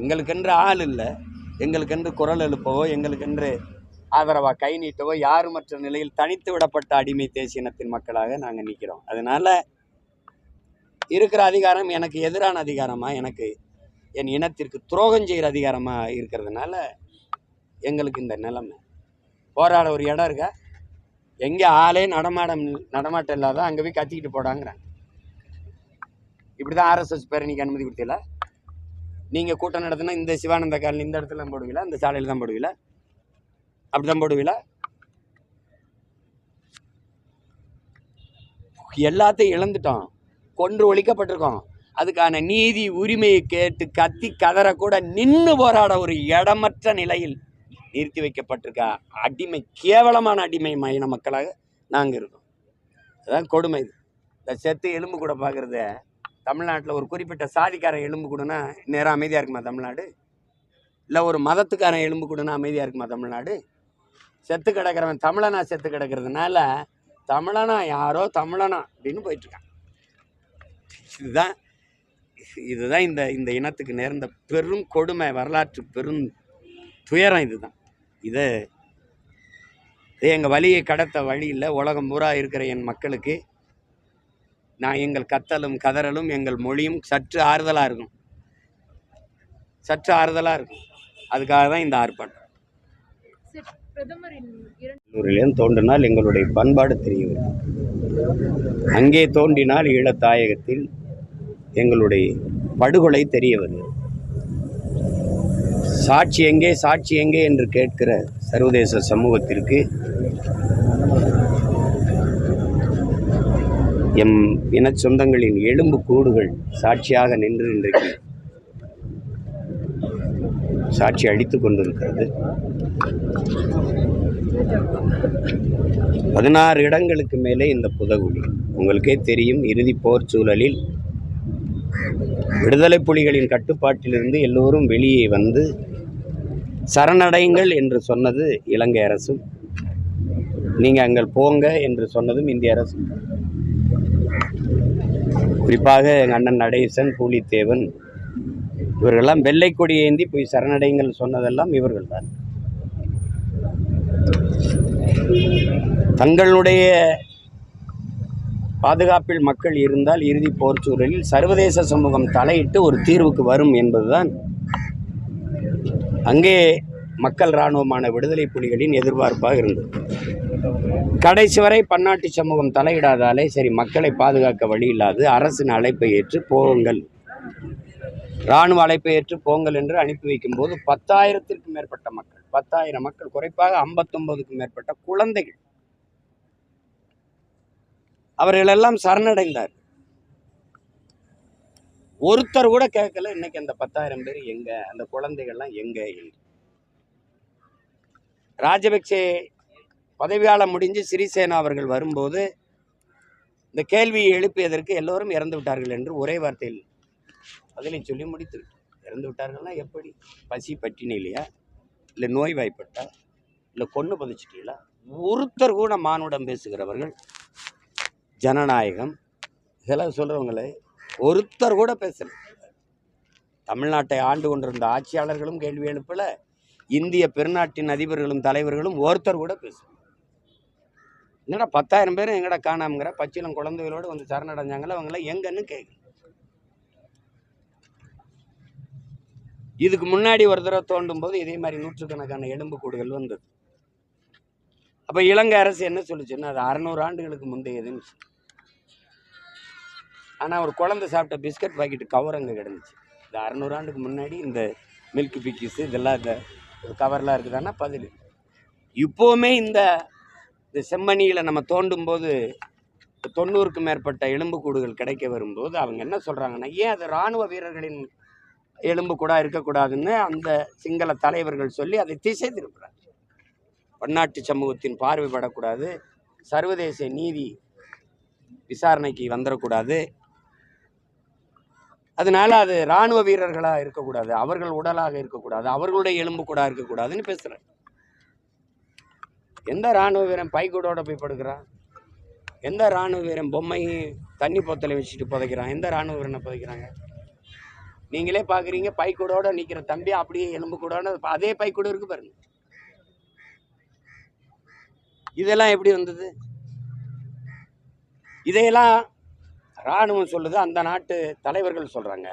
எங்களுக்கென்று ஆள் இல்லை. எங்களுக்கென்று குரல் எழுப்பவோ எங்களுக்கென்று ஆதரவாக கை நீட்டவோ யாருமற்ற நிலையில் தனித்து விடப்பட்ட அடிமை தேசியனத்தின் மக்களாக நாங்கள் நிற்கிறோம். அதனால் இருக்கிற அதிகாரம் எனக்கு எதிரான அதிகாரமாக எனக்கு என் இனத்திற்கு துரோகம் செய்கிற அதிகாரமாக இருக்கிறதுனால எங்களுக்கு இந்த நிலைமை. போராட ஒரு இடம் இருக்கா? எங்கே ஆளே நடமாடம் நடமாட்டம் இல்லாத அங்கே போய் கத்திக்கிட்டு போடாங்கிறாங்க. இப்படி தான் ஆர்எஸ்எஸ் பேரணிக்கு அனுமதி கொடுத்தீங்களா? நீங்கள் கூட்டம் நடத்தினா இந்த சிவானந்த காலனி இந்த இடத்துல தான் போடுவீங்களா? இந்த சாலையில் தான் போடுவீங்களா? அப்படி தான் போடுவீங்களா? எல்லாத்தையும் இழந்துட்டோம். கொன்று ஒழிக்கப்பட்டிருக்கோம். அதுக்கான நீதி உரிமையை கேட்டு கத்தி கதறக்கூட நின்று போராட ஒரு இடமற்ற நிலையில் நிறுத்தி வைக்கப்பட்டிருக்க அடிமை கேவலமான அடிமை மயின மக்களாக நாங்கள் இருக்கோம். அதான் கொடுமை இது. இந்த செத்து எலும்பு கூட பார்க்குறத தமிழ்நாட்டில் ஒரு குறிப்பிட்ட சாதிக்காரன் எலும்பு கூடனா நேராக அமைதியாக இருக்குமா தமிழ்நாடு? இல்லை ஒரு மதத்துக்காரன் எலும்பு கூடனா அமைதியாக இருக்குமா தமிழ்நாடு? செத்து கிடக்கிறவன் தமிழனா செத்து கிடக்கிறதுனால தமிழனா யாரோ தமிழனா அப்படின்னு போயிட்டுருக்கான். இதுதான் இதுதான் இந்த இந்த இனத்துக்கு நேர்ந்த பெரும் கொடுமை வரலாற்று பெரும் துயரம் இதுதான். இது இது எங்கள் வழியை கடத்த வழியில் உலகம் பூரா இருக்கிற என் மக்களுக்கு நான் எங்கள் கத்தலும் கதறலும் எங்கள் மொழியும் சற்று ஆறுதலாக இருக்கும். சற்று ஆறுதலாக இருக்கும். அதுக்காக தான் இந்த ஆர்ப்பாட்டம். கல்லூரியிலும் தோன்றினால் எங்களுடைய பண்பாடு தெரிய வரும் அங்கே தோன்றினால் ஈழத்தாயகத்தில் எங்களுடைய படுகொலை தெரிய வருகிறது சாட்சி எங்கே சாட்சி எங்கே என்று கேட்கிற சர்வதேச சமூகத்திற்கு எம் இன சொந்தங்களின் எலும்பு கூடுகள் சாட்சியாக நின்று இன்றைக்கு சாட்சி அளித்துக் கொண்டிருக்கிறது. பதினாறு இடங்களுக்கு மேலே இந்த புதகுழி. உங்களுக்கே தெரியும் இறுதி போர் சூழலில் விடுதலை புலிகளின் கட்டுப்பாட்டிலிருந்து எல்லோரும் வெளியே வந்து சரணடையுங்கள் என்று சொன்னது இலங்கை அரசும். நீங்கள் அங்கே போங்க என்று சொன்னதும் இந்திய அரசும். குறிப்பாக எங்கள் அண்ணன் நடேசன் பூலித்தேவன் இவர்களெல்லாம் வெள்ளை கொடி ஏந்தி போய் சரணடைங்கள் சொன்னதெல்லாம் இவர்கள் தான் தங்களுடைய பாதுகாப்பில் மக்கள் இருந்தால் இறுதி போர் சூழலில் சர்வதேச சமூகம் தலையிட்டு ஒரு தீர்வுக்கு வரும் என்பதுதான். அங்கே மக்கள் இராணுவமான விடுதலை புலிகளின் எதிர்பார்ப்பாக இருந்தது. கடைசி வரை பன்னாட்டு சமூகம் தலையிடாதாலே சரி மக்களை பாதுகாக்க வழி இல்லாது அரசின் அழைப்பை ஏற்று போங்கள். இராணுவ அழைப்பை ஏற்று போங்கள் என்று அனுப்பி வைக்கும்போது பத்தாயிரத்திற்கும் மேற்பட்ட மக்கள் பத்தாயிரம் மக்கள் குறைப்பாக ஐம்பத்தொன்பதுக்கும் மேற்பட்ட குழந்தைகள் அவர்களெல்லாம் சரணடைந்தார் ஒருத்தர் கூட கேட்கல இன்னைக்கு அந்த பத்தாயிரம் பேர் எங்க அந்த குழந்தைகள்லாம் எங்க என்று. ராஜபக்சே பதவியால் முடிஞ்சு சிறிசேனா அவர்கள் வரும்போது இந்த கேள்வியை எழுப்பியதற்கு எல்லோரும் இறந்து விட்டார்கள் என்று ஒரே வார்த்தையில் பதிலை சொல்லி முடித்து இறந்து விட்டார்கள்னா எப்படி? பசி பட்டினி இல்லையா? இல்லை நோய் வாய்ப்பட்டா இல்லை கொன்று புதைச்சிட்டீங்களா? ஒருத்தர் கூட மானுடம் பேசுகிறவர்கள் ஜனநாயகம் இதெல்லாம் சொல்கிறவங்களே ஒருத்தர் கூட பேசல. தமிழ்நாட்டை ஆண்டு கொண்டிருந்த ஆட்சியாளர்களும் கேள்வி எழுப்பல. இந்திய பெருநாட்டின் அதிபர்களும் தலைவர்களும் ஒருத்தர் கூட பேசும் என்னடா பத்தாயிரம் பேரும் எங்கடா காணாமங்கிற பச்சிலம் குழந்தைகளோடு வந்து சரணடைஞ்சாங்களா? அவங்களாம் எங்கன்னு கேட்கு இதுக்கு முன்னாடி ஒரு தடவை தோண்டும் போது இதே மாதிரி நூற்றுக்கணக்கான எலும்புக்கூடுகள் வந்தது. அப்போ இலங்கை அரசு என்ன சொல்லிச்சுன்னா அது அறநூறு ஆண்டுகளுக்கு முந்தையதுன்னு ஆனால் ஒரு குழந்தை சாப்பிட்ட பிஸ்கட் பாக்கெட்டு கவர் அங்கே கிடந்துச்சு. இது அறநூறு ஆண்டுக்கு முன்னாடி இந்த மில்க் பிக்கிஸு இதெல்லாம் இந்த கவர்லாம் இருக்குதான்னா பதில். இப்போவுமே இந்த இந்த செம்மணியில் நம்ம தோண்டும் போது தொண்ணூறுக்கும் மேற்பட்ட எலும்புக்கூடுகள் கிடைக்க வரும்போது அவங்க என்ன சொல்கிறாங்கன்னா ஏன் அது இராணுவ வீரர்களின் எலும்புக்கூடா இருக்கக்கூடாதுன்னு அந்த சிங்கள தலைவர்கள் சொல்லி அதை திசை திருப்புறாங்க. பன்னாட்டு சமூகத்தின் பார்வைப்படக்கூடாது. சர்வதேச நீதி விசாரணைக்கு வந்துடக்கூடாது அதனால அது இராணுவ வீரர்களாக இருக்கக்கூடாது அவர்கள் உடலாக இருக்கக்கூடாது அவர்களுடைய எலும்பு கூட இருக்கக்கூடாதுன்னு பேசுகிறேன் எந்த இராணுவ வீரன் பைக்கூடோட போய் படுக்கிறான்? எந்த இராணுவ வீரன் பொம்மை தண்ணி போத்தலை வச்சுட்டு புதைக்கிறான்? எந்த இராணுவ வீரனை புதைக்கிறாங்க? நீங்களே பார்க்குறீங்க பைக்கூடோட நிற்கிற தம்பி அப்படியே எலும்பு கூடோட அதே பைக்கூட இருக்கு பாருங்க. இதெல்லாம் எப்படி வந்தது? இதையெல்லாம் இராணுவம் சொல்லுது அந்த நாட்டு தலைவர்கள் சொல்கிறாங்க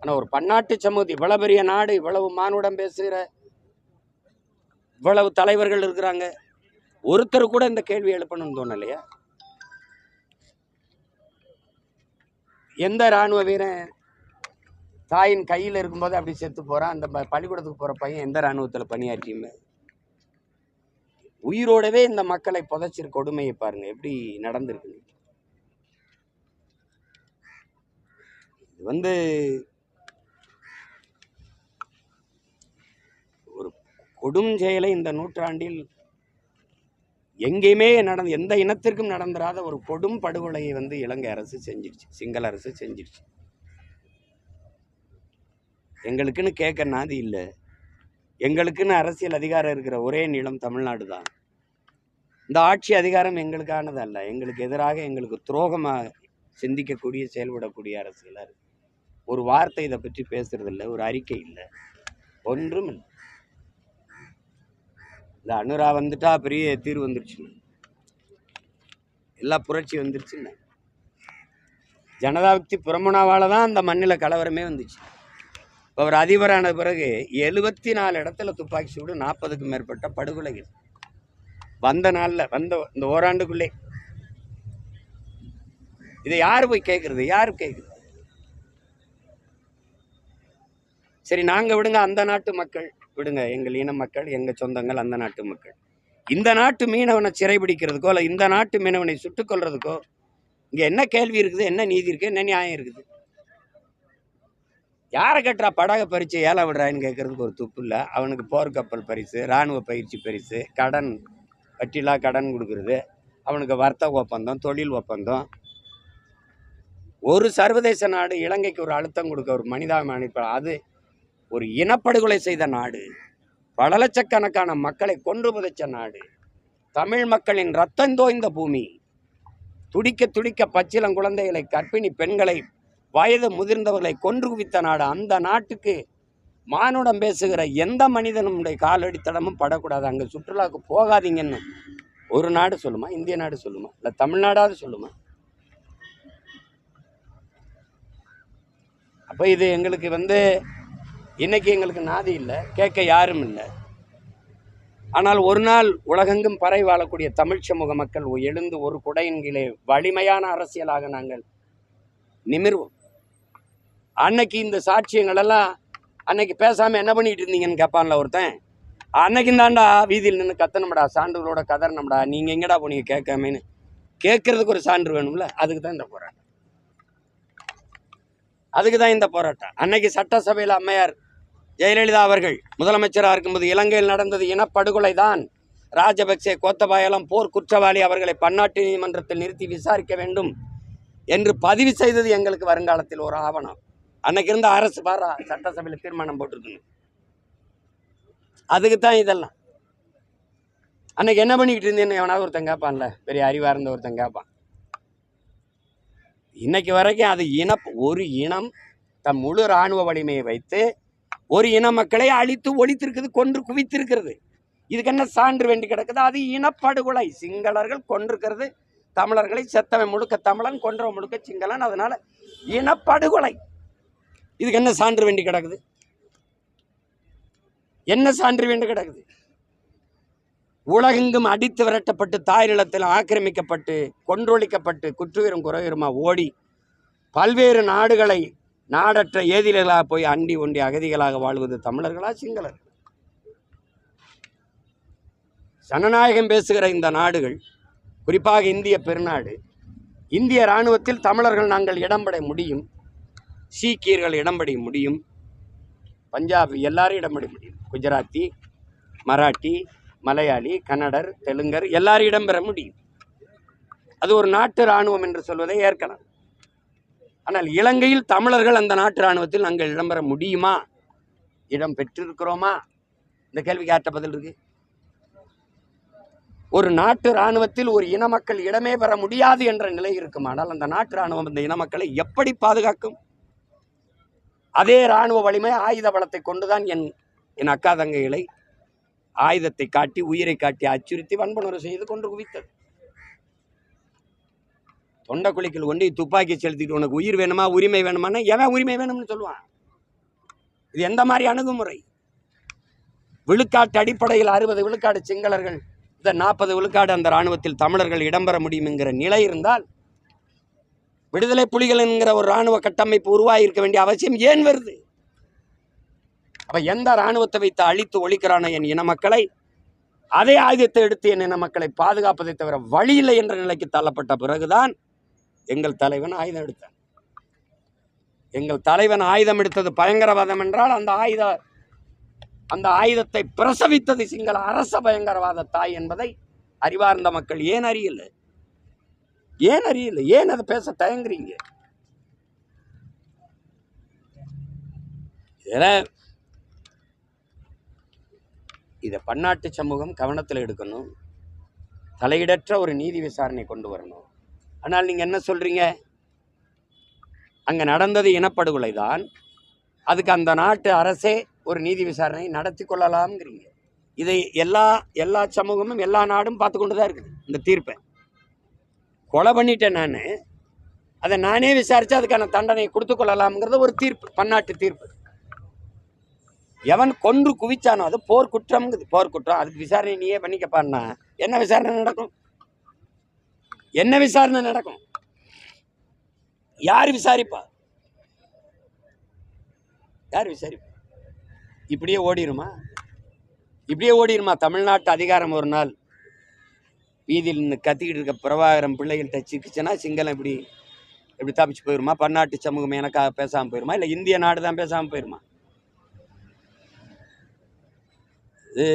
ஆனால் ஒரு பன்னாட்டு சமூகத்தை இவ்வளோ பெரிய நாடு இவ்வளவு மானுடம் பேசுகிற இவ்வளவு தலைவர்கள் இருக்கிறாங்க. ஒருத்தர் கூட இந்த கேள்வி எழுப்பணும்னு தோணலையா? எந்த இராணுவ வீரன் தாயின் கையில் இருக்கும்போது அப்படி செத்து போகிறான் அந்த பள்ளிக்கூடத்துக்கு போகிற பையன் எந்த இராணுவத்தில் பணியாற்றியுமே? உயிரோடவே இந்த மக்களை புதைச்சிரு கொடுமையை பாருங்கள் எப்படி நடந்திருக்கு இது வந்து ஒரு கொடும் செயலை இந்த நூற்றாண்டில் எங்கேயுமே நடந்த எந்த இனத்திற்கும் நடந்துராத ஒரு கொடும் படுகொலையை வந்து இலங்கை அரசு செஞ்சிருச்சு சிங்கள அரசு செஞ்சிருச்சு. எங்களுக்குன்னு கேட்க நாதி இல்லை. எங்களுக்குன்னு அரசியல் அதிகாரம் இருக்கிற ஒரே நிலம் தமிழ்நாடு தான். இந்த ஆட்சி அதிகாரம் எங்களுக்கானது அல்ல எங்களுக்கு எதிராக எங்களுக்கு துரோகமாக சிந்திக்கக்கூடிய செயல்படக்கூடிய அரசியலாக இருக்குது ஒரு வார்த்தை இதை பற்றி பேசுறது இல்லை ஒரு அறிக்கை இல்லை. ஒன்றும் இல்லை. இந்த அனுரா வந்துட்டா பெரிய தீர்வு வந்துருச்சுன்னு எல்லா புரட்சி வந்துருச்சுன்னு ஜனதாவிக்தி புறமுனாவால் தான் அந்த மண்ணில் கலவரமே வந்துச்சு. இப்போ அவர் அதிபரான பிறகு எழுபத்தி நாலு இடத்துல துப்பாக்கி சூடு நாற்பதுக்கும் மேற்பட்ட படுகொலைகள். வந்த நாளில் வந்த இந்த ஓராண்டுக்குள்ளே. இதை யார் போய் கேட்குறது யார் கேட்குறது சரி நாங்கள் விடுங்க அந்த நாட்டு மக்கள். விடுங்க எங்கள் இன மக்கள் எங்கள் சொந்தங்கள் அந்த நாட்டு மக்கள். இந்த நாட்டு மீனவனை சிறைபிடிக்கிறதுக்கோ இல்லை இந்த நாட்டு மீனவனை சுட்டுக்கொள்றதுக்கோ இங்கே என்ன கேள்வி இருக்குது என்ன நீதி இருக்குது என்ன நியாயம் இருக்குது? யாரை கட்டுறா படகை பறித்து ஏழை விடுறான்னு கேட்குறதுக்கு ஒரு துப்பு இல்லை. அவனுக்கு போர்க்கப்பல் பரிசு இராணுவ பயிற்சி பரிசு கடன் வட்டிலா கடன் கொடுக்குறது அவனுக்கு வர்த்தக ஒப்பந்தம் தொழில் ஒப்பந்தம். ஒரு சர்வதேச நாடு இலங்கைக்கு ஒரு அழுத்தம் கொடுக்க ஒரு மனிதாபிமான அது ஒரு இனப்படுகொலை செய்த நாடு பல லட்சக்கணக்கான மக்களை கொன்று புதைச்ச நாடு தமிழ் மக்களின் ரத்தம் தோய்ந்த பூமி துடிக்க துடிக்க பச்சிலம் குழந்தைகளை கர்ப்பிணி பெண்களை வயது முதிர்ந்தவர்களை கொன்று குவித்த நாடு அந்த நாட்டுக்கு மானுடம் பேசுகிற எந்த மனிதனுடைய காலடித்தடமும் படக்கூடாது. அங்கே சுற்றுலாவுக்கு போகாதீங்கன்னு ஒரு நாடு சொல்லுமா? இந்திய நாடு சொல்லுமா? இல்லை தமிழ்நாடாவது சொல்லுமா? அப்போ இது எங்களுக்கு வந்து இன்னைக்கு எங்களுக்கு நாதி இல்லை கேட்க யாரும் இல்லை. ஆனால் ஒரு நாள் உலகெங்கும் பறை வாழக்கூடிய தமிழ் சமூக மக்கள் எழுந்து ஒரு குடையின் கீழே வலிமையான அரசியலாக நாங்கள் நிமிர்வோம். அன்னைக்கு இந்த சாட்சியங்களெல்லாம் அன்னைக்கு பேசாமல் என்ன பண்ணிட்டு இருந்தீங்கன்னு கேட்பான்ல ஒருத்தன். அன்னைக்கு தாண்டா வீதியில் நின்று கத்தணும்டா சான்றுகளோட கதறணும்டா நீங்கள் எங்கடா போனீங்க கேட்காமேன்னு. கேட்கறதுக்கு ஒரு சான்று வேணும்ல அதுக்கு தான் இந்த போராட்டம். அதுக்கு தான் இந்த போராட்டம். அன்னைக்கு சட்டசபையில் அம்மையார் ஜெயலலிதா அவர்கள் முதலமைச்சராக இருக்கும்போது இலங்கையில் நடந்தது இனப்படுகொலை தான் ராஜபக்சே கோத்தபாயலம் போர் குற்றவாளி அவர்களை பன்னாட்டு நீதிமன்றத்தில் நிறுத்தி விசாரிக்க வேண்டும் என்று பதிவு செய்தது எங்களுக்கு வருங்காலத்தில் ஒரு ஆவணம். அன்னைக்கு இருந்த அரசு பாரா சட்டசபையில் தீர்மானம் போட்டிருக்குங்க அதுக்கு தான் இதெல்லாம். அன்னைக்கு என்ன பண்ணிக்கிட்டு இருந்தேன்னு எவனாவது ஒருத்தன் கேட்பான்ல. பெரிய அறிவாக இருந்த ஒருத்தன் கேட்பான். இன்னைக்கு வரைக்கும் அது இன ஒரு இனம் தம் முழு இராணுவ வலிமையை வைத்து ஒரு இன மக்களை அழித்து ஒழித்திருக்குது கொன்று குவித்திருக்கிறது. இதுக்கு என்ன சான்று வேண்டி கிடக்குது? அது இனப்படுகொலை. சிங்களர்கள் கொன்றிருக்கிறது. தமிழர்களை செத்தவன் முழுக்க தமிழன் கொன்றவன் முழுக்க சிங்களன். அதனால் இனப்படுகொலை. இதுக்கு என்ன சான்று வேண்டி கிடக்குது? என்ன சான்று வேண்டி கிடக்குது? உலகெங்கும் அடித்து விரட்டப்பட்டு தாய் நிலத்தில் ஆக்கிரமிக்கப்பட்டு கொன்றொழிக்கப்பட்டு குற்றுயிரும் குறையுமா? ஓடி. பல்வேறு நாடுகளை நாடற்ற ஏதிலர்களாக போய் அண்டி ஒண்டி அகதிகளாக வாழ்வது தமிழர்களா சிங்களர் ஜனநாயகம் பேசுகிற இந்த நாடுகள் குறிப்பாக இந்திய பெருநாடு இந்திய இராணுவத்தில் தமிழர்கள் நாங்கள் இடம்பெற முடியும் சீக்கியர்கள் இடம்பெற முடியும் பஞ்சாபி எல்லாரும் இடம்பெற முடியும். குஜராத்தி மராட்டி மலையாளி கன்னடர் தெலுங்கர் எல்லாரும் இடம்பெற முடியும். அது ஒரு நாட்டு இராணுவம் என்று சொல்வதை ஏற்கலாம். ஆனால் இலங்கையில் தமிழர்கள் அந்த நாட்டு இராணுவத்தில் நாங்கள் இடம்பெற முடியுமா? இடம் பெற்றிருக்கிறோமா? இந்த கேள்விக்கு ஆற்ற பதில் இருக்கு? ஒரு நாட்டு இராணுவத்தில் ஒரு இன மக்கள் இடமே பெற முடியாது என்ற நிலை இருக்குமானால் அந்த நாட்டு இராணுவம் இந்த இன மக்களை எப்படி பாதுகாக்கும்? அதே இராணுவ வலிமை ஆயுத பலத்தை கொண்டுதான் என் என் அக்கா தங்கைகளை ஆயுதத்தை காட்டி உயிரை காட்டி அச்சுறுத்தி வன்புணர்வு செய்து கொண்டு குவித்தது. தொண்டை குழிக்கல் கொண்டு துப்பாக்கி செலுத்திட்டு உனக்கு உயிர் வேணுமா உரிமை வேணுமான்னு எவன் உரிமை வேணும்னு சொல்லுவான்? இது எந்த மாதிரி அணுகுமுறை? விழுக்காட்டு அடிப்படையில் அறுபது விழுக்காடு சிங்களர்கள் இந்த நாற்பது விழுக்காடு அந்த இராணுவத்தில் தமிழர்கள் இடம்பெற முடியுங்கிற நிலை இருந்தால் விடுதலை புலிகள் என்கிற ஒரு இராணுவ கட்டமைப்பு உருவாகியிருக்க வேண்டிய அவசியம் ஏன் வருது? அப்போ எந்த இராணுவத்தை வைத்து அழித்து ஒழிக்கிறானோ என் இன மக்களை அதே ஆயுதத்தை எடுத்து என் இன மக்களை பாதுகாப்பதை தவிர வழியில்லை என்ற நிலைக்கு தள்ளப்பட்ட பிறகுதான் எங்கள் தலைவன் ஆயுதம் எடுத்தான். எங்கள் தலைவன் ஆயுதம் எடுத்தது பயங்கரவாதம் என்றால் அந்த ஆயுத அந்த ஆயுதத்தை பிரசவித்தது சிங்கள அரச பயங்கரவாத தாய் என்பதை அறிவார்ந்த மக்கள் ஏன் அறியல? ஏன் அறியல? ஏன் அதை பேச தயங்குறீங்க? இதில் இதை பன்னாட்டு சமூகம் கவனத்தில் எடுக்கணும். தலையிடற்ற ஒரு நீதி விசாரணை கொண்டு வரணும். ஆனால் நீங்கள் என்ன சொல்கிறீங்க அங்கே நடந்தது இனப்படுகொலை தான் அதுக்கு அந்த நாட்டு அரசே ஒரு நீதி விசாரணை நடத்தி கொள்ளலாம்ங்கிறீங்க. இதை எல்லா எல்லா சமூகமும் எல்லா நாடும் பார்த்து கொண்டு தான் இருக்குது இந்த தீர்ப்பை. கொலை பண்ணிட்டேன் நான். அதை நானே விசாரித்து அதுக்கான தண்டனை கொடுத்து கொள்ளலாம்ங்கிறது ஒரு தீர்ப்பு பன்னாட்டு தீர்ப்பு. எவன் கொன்று குவிச்சானோ அது போர் குற்றம்ங்குது போர் குற்றம் அதுக்கு விசாரணை நீயே பண்ணிக்கப்பான்னா என்ன விசாரணை நடக்கும்? என்ன விசாரணை நடக்கும்? யார் விசாரிப்பா? யார் விசாரிப்பா? இப்படியே ஓடிருமா? இப்படியே ஓடிருமா? தமிழ்நாட்டு அதிகாரம் ஒரு நாள் வீதியில் நின்று கத்திக்கிட்டு இருக்க பிரபாகரம் பிள்ளைகள்கிட்ட சிக்கிச்சுன்னா சிங்களம் இப்படி இப்படி தப்பிச்சு போயிருமா? பன்னாட்டு சமூகம் எனக்காக பேசாமல் போயிருமா? இல்லை இந்திய நாடு தான் பேசாமல் போயிருமா? இது